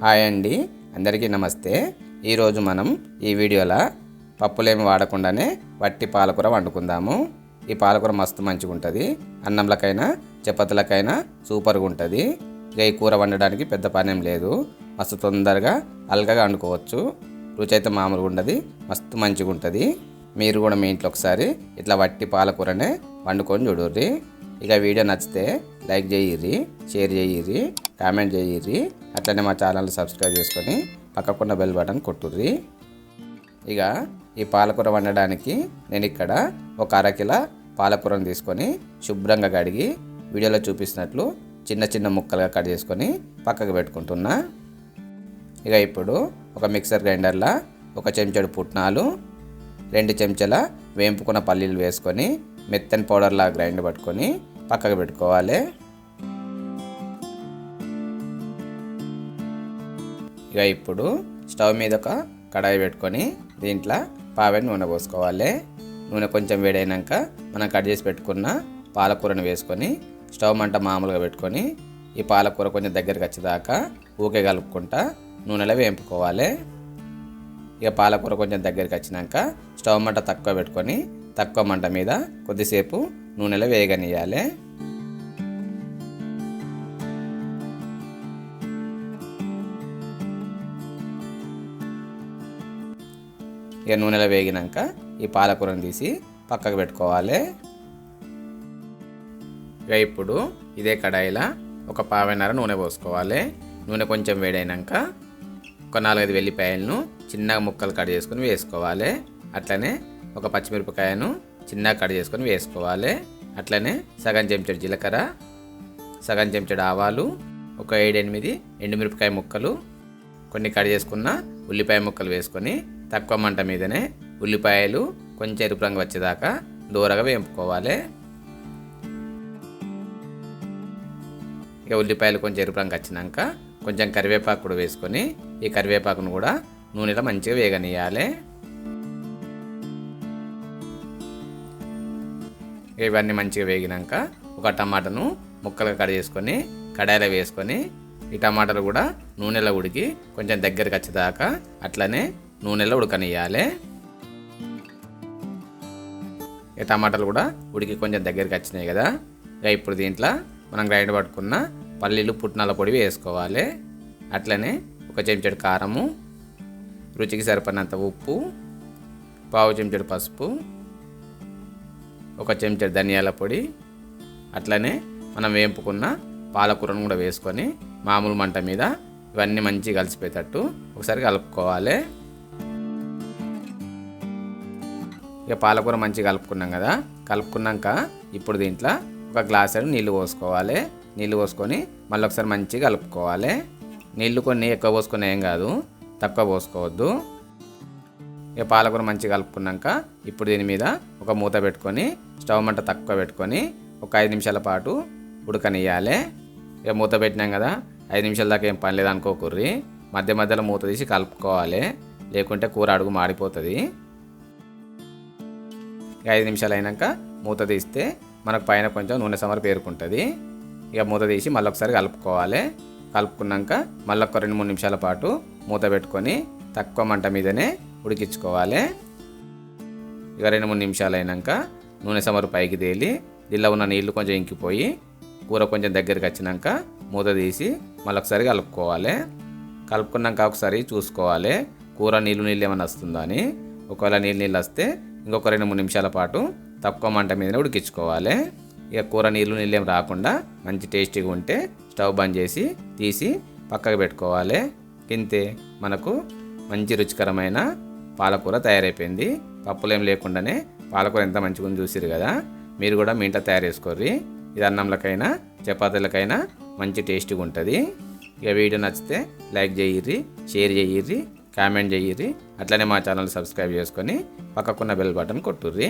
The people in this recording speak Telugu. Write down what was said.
హాయ్ అండి. అందరికీ నమస్తే. ఈరోజు మనం ఈ వీడియోలో పప్పులేమి వాడకుండానే వట్టి పాలకూర వండుకుందాము. ఈ పాలకూర మస్తు మంచిగా ఉంటుంది అన్నంలకైనా చపాతీలకైనా సూపర్గా ఉంటుంది ఇక ఈ కూర వండడానికి పెద్ద పనేం లేదు. మస్తు తొందరగా అల్గగా వండుకోవచ్చు. రుచి అయితే మామూలుగా ఉండదు మస్తు మంచిగా ఉంటుంది మీరు కూడా మీ ఇంట్లో ఒకసారి ఇట్లా వట్టి పాలకూరనే వండుకొని చూడుర్రి. ఇక వీడియో నచ్చితే లైక్ చేయిర్రి షేర్ చేయిర్రి. కామెంట్ చేయిర్రి. అట్లనే మా ఛానల్ సబ్స్క్రైబ్ చేసుకొని పక్కకున్న బెల్ బటన్ కొట్టుర్రి. ఇక ఈ పాలకూర వండడానికి నేను ఇక్కడ ఒక అరకిల పాలకూరను తీసుకొని శుభ్రంగా కడిగి వీడియోలో చూపిస్తున్నట్లు చిన్న చిన్న ముక్కలుగా కట్ చేసుకొని పక్కకు పెట్టుకుంటున్నా. ఇక ఇప్పుడు ఒక మిక్సర్ గ్రైండర్లో ఒక చెంచాడు పుట్నాలు రెండు చెంచాల వేంపుకున్న పల్లీలు వేసుకొని మెత్తని పౌడర్లా గ్రైండ్ పట్టుకొని పక్కకు పెట్టుకోవాలి. ఇక ఇప్పుడు స్టవ్ మీద ఒక కడాయి పెట్టుకొని దీంట్లో పావెన్ నూనె పోసుకోవాలి. నూనె కొంచెం వేడైనాక మనం కట్ చేసి పెట్టుకున్న పాలకూరను వేసుకొని స్టవ్ మంట మామూలుగా పెట్టుకొని ఈ పాలకూర కొంచెం దగ్గరికి వచ్చేదాకా ఊకే కలుపుకుంటా నూనెలో వేయింపుకోవాలి ఇక పాలకూర కొంచెం దగ్గరికి వచ్చినాక స్టవ్ మంట తక్కువ పెట్టుకొని తక్కువ మంట మీద కొద్దిసేపు నూనెలో వేగనియాలి ఇక నూనెలో వేగినాక ఈ పాలకూరను తీసి పక్కకు పెట్టుకోవాలి. ఇక ఇప్పుడు ఇదే కడాయిలో ఒక పావన్నర నూనె పోసుకోవాలి. నూనె కొంచెం వేడైనాక ఒక నాలుగైదు వెల్లిపాయలను చిన్నగా ముక్కలు కట్ చేసుకొని వేసుకోవాలి. అట్లనే ఒక పచ్చిమిరపకాయను చిన్నగా కట్ చేసుకొని వేసుకోవాలి. అట్లనే సగం చెంచడు జీలకర్ర సగం చెంచడు ఆవాలు ఒక ఏడెనిమిది ఎండుమిరపకాయ ముక్కలు కొన్ని కట్ చేసుకున్న ఉల్లిపాయ ముక్కలు వేసుకొని తక్కువ మంట మీదనే ఉల్లిపాయలు కొంచెం ఎరుపు రంగు వచ్చేదాకా దూరగా వేపుకోవాలి. ఇక ఉల్లిపాయలు కొంచెం ఎరుపు రంగు వచ్చినాక కొంచెం కరివేపాకు కూడా వేసుకొని ఈ కరివేపాకును కూడా నూనెలో మంచిగా వేగనియాలి ఇవన్నీ మంచిగా వేగినాక ఒక టమాటాను ముక్కలుగా కట్ చేసుకొని కడాయిలో వేసుకొని ఈ టమాటాలు కూడా నూనెలో ఉడికి కొంచెం దగ్గరికి వచ్చేదాకా అట్లనే నూనెలో ఉడకనియాలి ఈ టమాటాలు కూడా ఉడికి కొంచెం దగ్గరికి వచ్చినాయి కదా. ఇక ఇప్పుడు దీంట్లో మనం గ్రైండ్ పట్టుకున్న పల్లీలు పుట్నాల పొడి వేసుకోవాలి. అట్లనే ఒక చెంచాడు కారము రుచికి సరిపడినంత ఉప్పు పావు చెంచాడు పసుపు ఒక చెంచాడు ధనియాల పొడి. అట్లనే మనం వేపుకున్న పాలకూరను కూడా వేసుకొని మామూలు మంట మీద ఇవన్నీ మంచిగా కలిసిపోయేటట్టు ఒకసారి కలుపుకోవాలి. ఇక పాలకూర మంచిగా కలుపుకున్నాం కదా. కలుపుకున్నాక ఇప్పుడు దీంట్లో ఒక గ్లాసు నీళ్ళు పోసుకోవాలి. నీళ్ళు పోసుకొని మళ్ళీ ఒకసారి మంచిగా కలుపుకోవాలి. నీళ్ళు కొన్ని ఎక్కువ పోసుకునే ఏం కాదు. తక్కువ పోసుకోవద్దు. ఇక పాలకూర మంచిగా కలుపుకున్నాక ఇప్పుడు దీని మీద ఒక మూత పెట్టుకొని స్టవ్ మంట తక్కువ పెట్టుకొని ఒక ఐదు నిమిషాల పాటు ఉడకనియాలి ఇక మూత పెట్టినాం కదా ఐదు నిమిషాల దాకా ఏం పని లేదు అనుకోకుర్రి మధ్య మధ్యలో మూత తీసి కలుపుకోవాలి. లేకుంటే కూర అడుగు మాడిపోతుంది. ఐదు నిమిషాలు అయినాక మూత తీస్తే మనకు పైన కొంచెం నూనె సమర పేరుకుంటుంది. ఇక మూత తీసి మళ్ళీ ఒకసారి కలుపుకోవాలి. కలుపుకున్నాక మళ్ళీ ఒక రెండు మూడు నిమిషాల పాటు మూత పెట్టుకొని తక్కువ మంట మీదనే ఉడికించుకోవాలి. ఇక రెండు మూడు నిమిషాలు అయినాక నూనె సమరు పైకి తేలి దీనిలో ఉన్న నీళ్ళు కొంచెం ఇంకిపోయి కూర కొంచెం దగ్గరికి వచ్చినాక మూత తీసి మళ్ళీ ఒకసారి కలుపుకోవాలి. కలుపుకున్నాక ఒకసారి చూసుకోవాలి. కూర నీళ్ళు నీళ్ళు ఏమైనా వస్తుందా అని. ఒకవేళ నీళ్ళు నీళ్ళు వస్తే ఇంకొక రెండు మూడు నిమిషాల పాటు తక్కువ మంట మీదనే ఉడికించుకోవాలి. ఇక కూర నీళ్ళు నీళ్ళు ఏం రాకుండా మంచి టేస్టీగా ఉంటే స్టవ్ బంద్ చేసి తీసి పక్కకు పెట్టుకోవాలి. ఇంతే మనకు మంచి రుచికరమైన పాలకూర తయారైపోయింది. పప్పులేం లేకుండానే పాలకూర ఎంత మంచిగా ఉంది చూసిరు కదా. మీరు కూడా మీ ఇంట్లో తయారు చేసుకోర్రి. ఇది అన్నంలకైనా చపాతీలకైనా మంచి టేస్టీగా ఉంటుంది. ఇక వీడియో నచ్చితే లైక్ చేయిర్రి షేర్ చేయిర్రి కామెంట్ చేయిర్రి. అట్లనే మా ఛానల్ సబ్స్క్రైబ్ చేసుకొని పక్కకున్న బెల్ బటన్ కొట్టుర్రి.